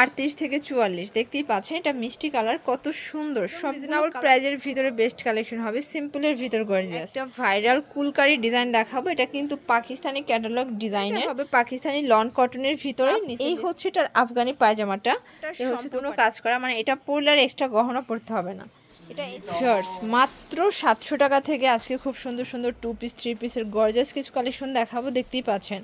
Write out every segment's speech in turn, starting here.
আটত্রিশ থেকে চুয়াল্লিশ দেখতেই পাচ্ছেন এটা মিষ্টি কালার কত সুন্দর। সব রিজনেবল প্রাইজের ভিতরে বেস্ট কালেকশন হবে সিম্পলের ভিতর গর্জিয়াস একটা ভাইরাল কুলকারি ডিজাইন দেখাবো এটা কিন্তু পাকিস্তানি ক্যাটালগ ডিজাইনের হবে পাকিস্তানি লন কটনের ভিতরে এই হচ্ছে এটার আফগানি পায়জামাটা। হচ্ছে কোনো কাজ করা মানে এটা পরলে আর এক্সট্রা গহনা পড়তে হবে না। শর্টস মাত্র সাতশো টাকা থেকে আজকে খুব সুন্দর সুন্দর টু পিস থ্রি পিসের গর্জাস কিছু কালেকশন দেখাবো, দেখতেই পাচ্ছেন।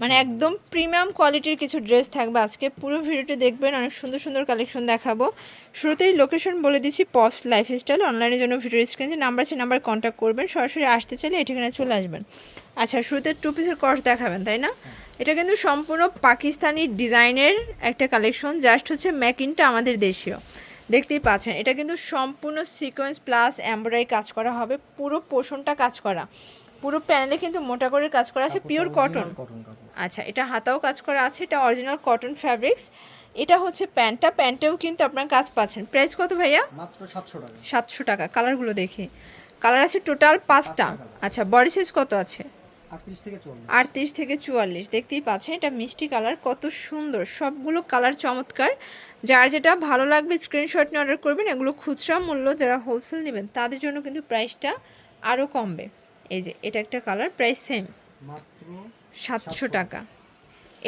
মানে একদম প্রিমিয়াম কোয়ালিটির কিছু ড্রেস থাকবে আজকে। পুরো ভিডিওটি দেখবেন, অনেক সুন্দর সুন্দর কালেকশন দেখাবো। শুরুতেই লোকেশন বলে দিচ্ছি পপস লাইফস্টাইল অনলাইনের জন্য ভিডিও স্ক্রিনে নাম্বার আছে নাম্বার কন্ট্যাক্ট করবেন। সরাসরি আসতে চাইলে এখানে চলে আসবেন। আচ্ছা শুরুতে টু পিসের কস্ট দেখাবেন, তাই না? এটা কিন্তু সম্পূর্ণ পাকিস্তানি ডিজাইনের একটা কালেকশন জাস্ট হচ্ছে ম্যাকিনটা আমাদের দেশীয়। দেখতেই পাচ্ছেন এটা কিন্তু সম্পূর্ণ সিকোয়েন্স প্লাস এমব্রয়ডারি কাজ করা হবে পুরো পোষণটা কাজ করা। পুরো প্যানেলে কিন্তু মোটা করে কাজ করা আছে পিওর কটন আচ্ছা এটা হাতাও কাজ করা আছে এটা অরিজিনাল কটন ফ্যাব্রিক্স এটা হচ্ছে প্যান্টটা প্যান্টেও কিন্তু আপনার কাজ পাচ্ছেন। প্রাইস কত ভাইয়া? মাত্র সাতশো টাকা। সাতশো টাকা কালারগুলো দেখি। কালার আছে টোটাল পাঁচটা। আচ্ছা বডি সাইজ কত আছে? আটত্রিশ থেকে চুয়াল্লিশ। দেখতেই পাচ্ছেন এটা মিষ্টি কালার কত সুন্দর। সবগুলো কালার চমৎকার। যার যেটা ভালো লাগবে স্ক্রিনশট নিয়ে অর্ডার করবেন এগুলো খুচরা মূল্য যারা হোলসেল নেবেন তাদের জন্য কিন্তু প্রাইসটা আরও কমবে। এই যে এটা একটা কালার প্রাইস সেম মাত্র সাতশো টাকা।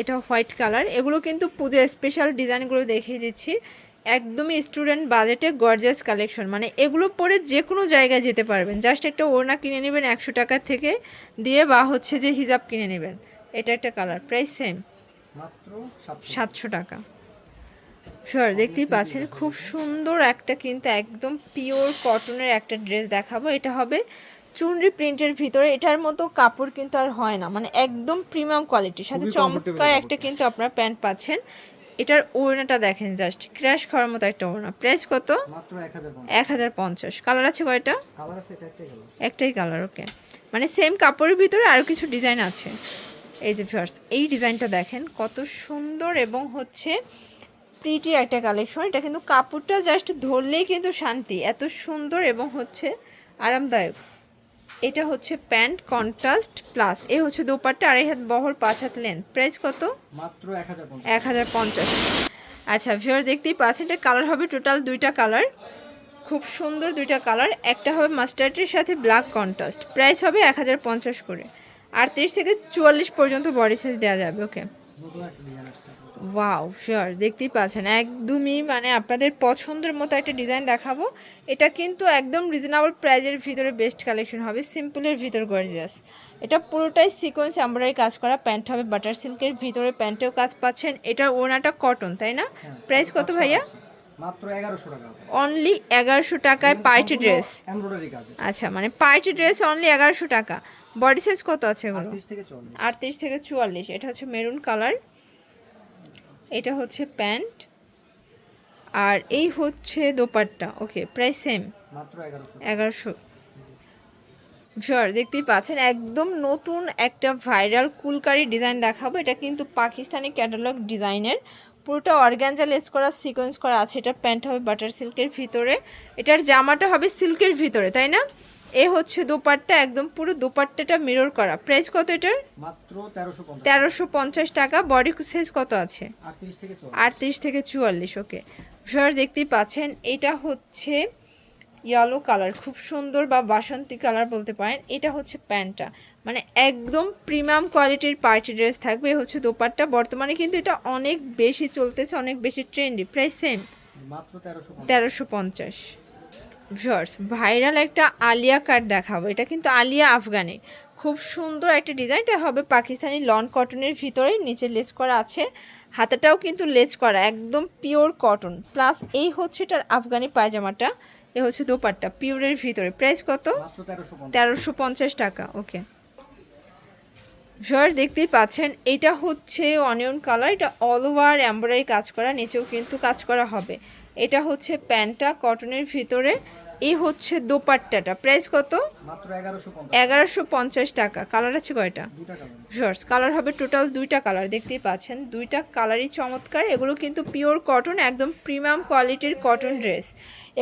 এটা হোয়াইট কালার এগুলো কিন্তু পুজো স্পেশাল ডিজাইনগুলো দেখিয়ে দিচ্ছি। একদমই স্টুডেন্ট বাজেটে গর্জাস কালেকশন মানে এগুলো পরে যে কোনো জায়গায় যেতে পারবেন। জাস্ট একটা ওড়না কিনে নেবেন একশো টাকা থেকে দিয়ে বা হচ্ছে যে হিজাব কিনে নেবেন। এটা একটা কালার প্রাইস সেম সাতশো। টাকা। শিওর দেখতেই পাচ্ছেন খুব সুন্দর একটা কিন্তু একদম পিওর কটনের একটা ড্রেস দেখাবো। এটা হবে চুনরি প্রিন্টের ভিতরে। এটার মতো কাপড় কিন্তু আর হয় না। মানে একদম প্রিমিয়াম কোয়ালিটির সাথে চমৎকার একটা কিন্তু আপনার প্যান্ট পাচ্ছেন। এটার ওড়নাটা দেখেন জাস্ট ক্র্যাশ খাওয়ার মতো একটা ওড়না। প্রাইস কত? মাত্র এক হাজার পঞ্চাশ। কালার আছে কয়টা? কালার আছে এটা একটাই কালার ওকে মানে সেম কাপড়ের ভিতরে আরও কিছু ডিজাইন আছে। এই যে ফার্স এই ডিজাইনটা দেখেন কত সুন্দর এবং হচ্ছে প্রিটি একটা কালেকশন এটা কিন্তু কাপড়টা জাস্ট ধরলেই কিন্তু শান্তি এত সুন্দর এবং হচ্ছে আরামদায়ক। এটা হচ্ছে প্যান্ট কন্ট্রাস্ট প্লাস। এ হচ্ছে দোপাট্টা আড়াই হাত বহর পাঁচ হাত লেন্থ প্রাইস কত? মাত্র এক হাজার পঞ্চাশ। আচ্ছা ভিওর দেখতেই পাচ্ছেন এটা কালার হবে টোটাল দুইটা কালার খুব সুন্দর দুইটা কালার একটা হবে মাস্টার্ডের সাথে ব্ল্যাক কন্ট্রাস্ট প্রাইস হবে এক হাজার পঞ্চাশ করে। আটত্রিশ থেকে চুয়াল্লিশ পর্যন্ত বডি সাইজ দেওয়া যাবে ওকে ওয়াও শিওর দেখতেই পাচ্ছেন। একদমই মানে আপনাদের পছন্দের মতো একটা ডিজাইন দেখাবো। এটা কিন্তু একদম রিজনেবল প্রাইজের ভিতরে বেস্ট কালেকশন হবে সিম্পলের ভিতর গর্জিয়াস এটা পুরোটাই সিকোয়েন্স এমব্রয়ডারি কাজ করা প্যান্ট হবে বাটার সিল্কের ভিতরে প্যান্টেও কাজ পাচ্ছেন। এটা ওনাটা কটন তাই না? প্রাইস কত ভাইয়া? মাত্র এগারোশো টাকা। অনলি এগারোশো টাকায় পার্টি ড্রেস এমব্রয়ডারি কাজ। আচ্ছা মানে পার্টি ড্রেস অনলি এগারোশো টাকা। বডি সাইজ কত আছে এগুলো? থেকে চুয়াল্লিশ। এটা হচ্ছে মেরুন কালার এটা হচ্ছে প্যান্ট। আর এই হচ্ছে দোপাট্টা। ওকে প্রায় সেম এগারোশো। শিওর দেখতেই পাচ্ছেন একদম নতুন একটা ভাইরাল কুলকারি ডিজাইন দেখাবো। এটা কিন্তু পাকিস্তানি ক্যাটালগ ডিজাইনের পুরোটা অর্গ্যানজা লেস করা সিকোয়েন্স করা আছে। এটা প্যান্ট হবে বাটার সিল্কের ভিতরে। এটার জামাটা হবে সিল্কের ভিতরে তাই না? এ হচ্ছে দোপাট্টা একদম পুরো দোপাট্টাটা মিরর করা। প্রাইস কত এটার? মাত্র তেরোশো পঞ্চাশ। টাকা। বডি সাইজ কত আছে? আটত্রিশ থেকে চুয়াল্লিশ। ওকে সর দেখতেই পাচ্ছেন এটা হচ্ছে ইয়েলো কালার খুব সুন্দর বা বাসন্তী কালার বলতে পারেন। এটা হচ্ছে প্যান্টটা। মানে একদম প্রিমিয়াম কোয়ালিটির পার্টি ড্রেস থাকবে। হচ্ছে দোপাট্টা। বর্তমানে কিন্তু এটা অনেক বেশি চলতেছে অনেক বেশি ট্রেন্ডি প্রাইস সেম তেরোশো পঞ্চাশ। ভিউয়ার্স ভাইরাল একটা আলিয়া কাট দেখাবো। এটা কিন্তু আলিয়া আফগানি। খুব সুন্দর একটা ডিজাইনটা হবে পাকিস্তানি লন কটনের ভিতরে নিচে লেস করা আছে। হাতাটাও কিন্তু লেস করা একদম পিওর কটন। প্লাস এই হচ্ছে এটার আফগানি পায়জামাটা। এ হচ্ছে দোপাট্টা পিওরের ভিতরে। প্রাইস কত? তেরোশো তেরোশো পঞ্চাশ টাকা ওকে। ভিউয়ার্স দেখতেই পাচ্ছেন এটা হচ্ছে অনিয়ন কালার এটা অল ওভার এমব্রয়ডারি কাজ করা নিচেও কিন্তু কাজ করা হবে। এটা হচ্ছে প্যান্টটা কটনের ভিতরে এই হচ্ছে দোপাট্টাটা। প্রাইস কত? মাত্র এগারোশো পঞ্চাশ। টাকা। কালার আছে কয়টা? Viewers colour. হবে টোটাল দুইটা কালার দেখতেই পাচ্ছেন। দুইটা কালারই চমৎকার এগুলো কিন্তু পিওর কটন একদম প্রিমিয়াম কোয়ালিটির কটন ড্রেস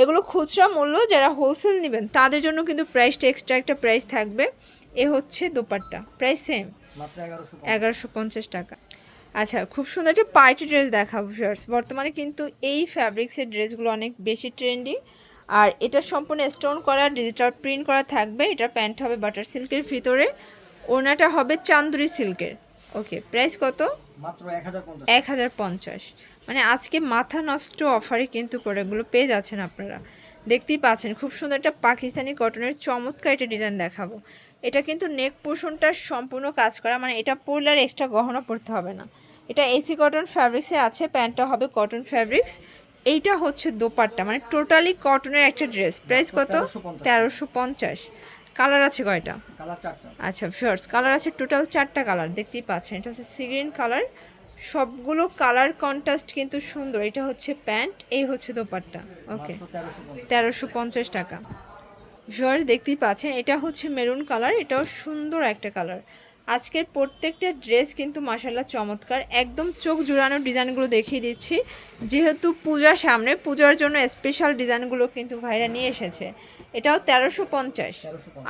এগুলো খুচরা মূল্য যারা হোলসেল নেবেন তাদের জন্য কিন্তু প্রাইসটা এক্সট্রা একটা প্রাইস থাকবে। এ হচ্ছে দোপাট্টা। প্রাইস সেম এগারোশো পঞ্চাশ। টাকা। আচ্ছা খুব সুন্দর একটা পার্টি ড্রেস দেখাবো শার্টস বর্তমানে কিন্তু এই ফ্যাব্রিক্সের ড্রেসগুলো অনেক বেশি ট্রেন্ডি আর এটা সম্পূর্ণ স্টোন করা ডিজিটাল প্রিন্ট করা থাকবে। এটা প্যান্ট হবে বাটার সিল্কের ভিতরে। ওনাটা হবে চান্দুরি সিল্কের ওকে প্রাইস কত? এক হাজার পঞ্চাশ। এক হাজার পঞ্চাশ। মানে আজকে মাথা নষ্ট অফারে কিন্তু প্রোডাক্টগুলো পেয়ে যাচ্ছেন আপনারা। দেখতেই পাচ্ছেন খুব সুন্দর একটা পাকিস্তানি কটনের চমৎকার একটা ডিজাইন দেখাবো। এটা কিন্তু নেক পোর্শনটা সম্পূর্ণ কাজ করা মানে এটা পরলে আর এক্সট্রা গহনা পড়তে হবে না। এটা এসি কটন ফ্যাব্রিক্সে আছে প্যান্টটা হবে কটন ফ্যাব্রিক্স এইটা হচ্ছে দোপাট্টা মানে টোটালি কটনের একটা ড্রেস প্রাইস কত? তেরোশো পঞ্চাশ। কালার আছে কয়টা? আচ্ছা ফিওর্স কালার আছে টোটাল চারটা কালার দেখতেই পাচ্ছেন। এটা হচ্ছে সিগ্রিন কালার সবগুলো কালার কন্ট্রাস্ট কিন্তু সুন্দর। এটা হচ্ছে প্যান্ট এই হচ্ছে দোপাট্টা। ওকে তেরোশো পঞ্চাশ টাকা। ভিওর্স দেখতেই পাচ্ছেন, এটা হচ্ছে মেরুন কালার, এটাও সুন্দর একটা কালার। আজকের প্রত্যেকটা ড্রেস কিন্তু মাসাল্লাহ চমৎকার, একদম চোখ জুড়ানো ডিজাইনগুলো দেখিয়ে দিচ্ছি। যেহেতু পূজার সামনে, পূজার জন্য স্পেশাল ডিজাইনগুলো কিন্তু ভাইরা নিয়ে এসেছে। এটাও তেরোশো পঞ্চাশ,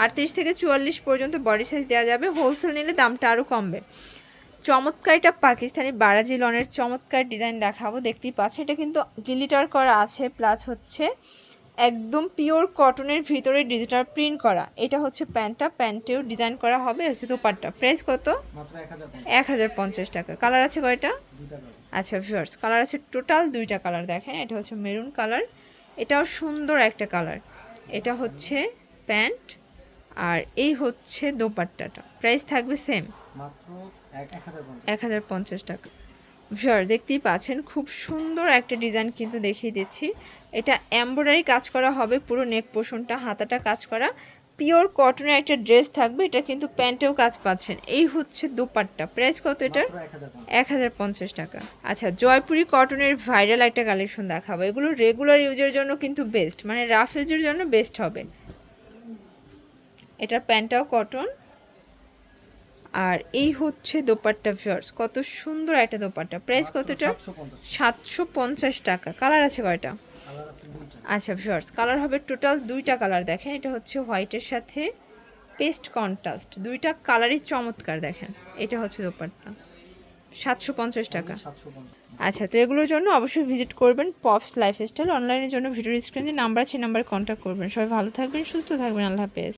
আটত্রিশ থেকে চুয়াল্লিশ পর্যন্ত বডি সাইজ দেওয়া যাবে হোলসেল নিলে দামটা আরও কমবে। চমৎকার এটা পাকিস্তানি বারাজি লনের চমৎকার ডিজাইন দেখাবো, দেখতেই পাচ্ছে এটা কিন্তু গিলিটার করা আছে প্লাস হচ্ছে একদম পিওর কটনের ভিতরে ডিজিটাল প্রিন্ট করা। এটা হচ্ছে প্যান্টটা প্যান্টেও ডিজাইন করা হবে হচ্ছে দোপাট্টা। প্রাইস কত? মাত্র এক হাজার পঞ্চাশ। টাকা। কালার আছে কয়টা? আচ্ছা ভিউয়ার্স কালার আছে টোটাল দুইটা কালার দেখেন। এটা হচ্ছে মেরুন কালার এটাও সুন্দর একটা কালার এটা হচ্ছে প্যান্ট আর এই হচ্ছে দোপাট্টাটা। প্রাইস থাকবে সেম এক হাজার পঞ্চাশ টাকা। ভিউয়ার দেখতেই পাচ্ছেন খুব সুন্দর একটা ডিজাইন কিন্তু দেখিয়ে দিচ্ছি। এটা এমব্রয়ডারি কাজ করা হবে পুরো নেক পোষণটা হাতাটা কাজ করা। পিওর কটনের একটা ড্রেস থাকবে এটা কিন্তু প্যান্টেও কাজ পাচ্ছেন। এই হচ্ছে দোপাট্টা। প্রাইস কত এটার এক হাজার পঞ্চাশ। টাকা। আচ্ছা জয়পুরি কটনের ভাইরাল একটা কালেকশন দেখাবো। এগুলো রেগুলার ইউজের জন্য কিন্তু বেস্ট মানে রাফ ইউজের জন্য বেস্ট হবে। এটার প্যান্টটাও কটন আর এই হচ্ছে দোপাট্টা ভিউয়ার্স কত সুন্দর একটা দোপাট্টা। প্রাইস কতটা? সাতশো পঞ্চাশ। টাকা। কালার আছে কয়টা? আচ্ছা ভিউয়ার্স কালার হবে টোটাল দুইটা কালার দেখেন। এটা হচ্ছে হোয়াইটের সাথে পেস্ট কন্ট্রাস্ট দুইটা কালারই চমৎকার দেখেন। এটা হচ্ছে দোপাট্টা। সাতশো পঞ্চাশ টাকা। আচ্ছা তো এগুলোর জন্য অবশ্যই ভিজিট করবেন পপস লাইফস্টাইল অনলাইনের জন্য ভিডিওর স্ক্রিনে নাম্বার আছে নাম্বারে কন্ট্যাক্ট করবেন। সবাই ভালো থাকবেন সুস্থ থাকবেন। আল্লাহ হাফেজ।